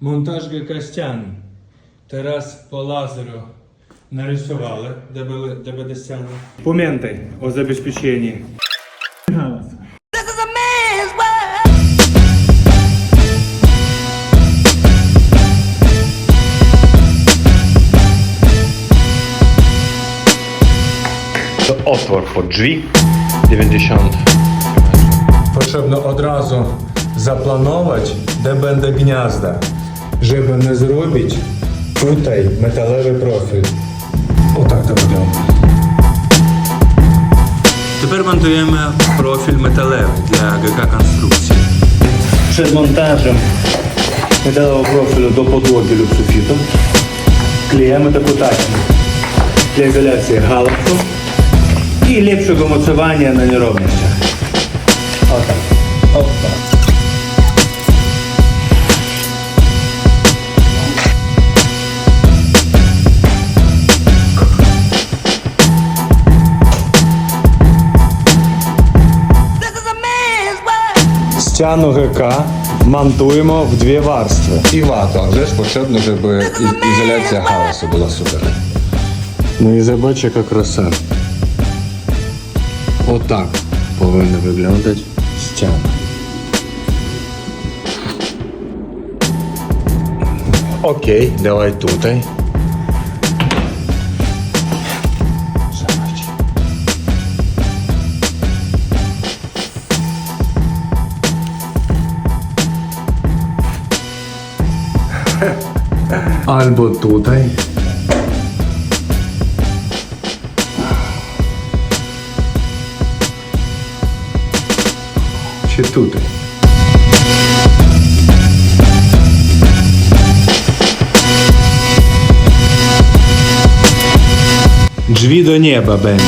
Монтаж ГК стяни. Тарас по лазеру нарисували, де були де. Поменти о забезпеченні. Отвор по G 90 Потрібно одразу запланувати, де буде гнізда. Щоб не зробити tutaj металевий профіль. Отак то буде. Тепер монтуємо профіль металевий для ГК конструкції. Przed montażem metalowego profilu do podłogi lub sufitu klejemy taką taśmę dla izolacji i lepszego mocowania na nierównościach. O tak. Стяну ГК монтуємо в дві warstwy. І вата, вже ж потрібно, щоб і- ізоляція галасу була супер. Ну і зобач, яка краса. O tak powinna wyglądać ściana. Okej, okay, dawaj tutaj. Albo tutaj. się tutaj. Drzwi do nieba będą.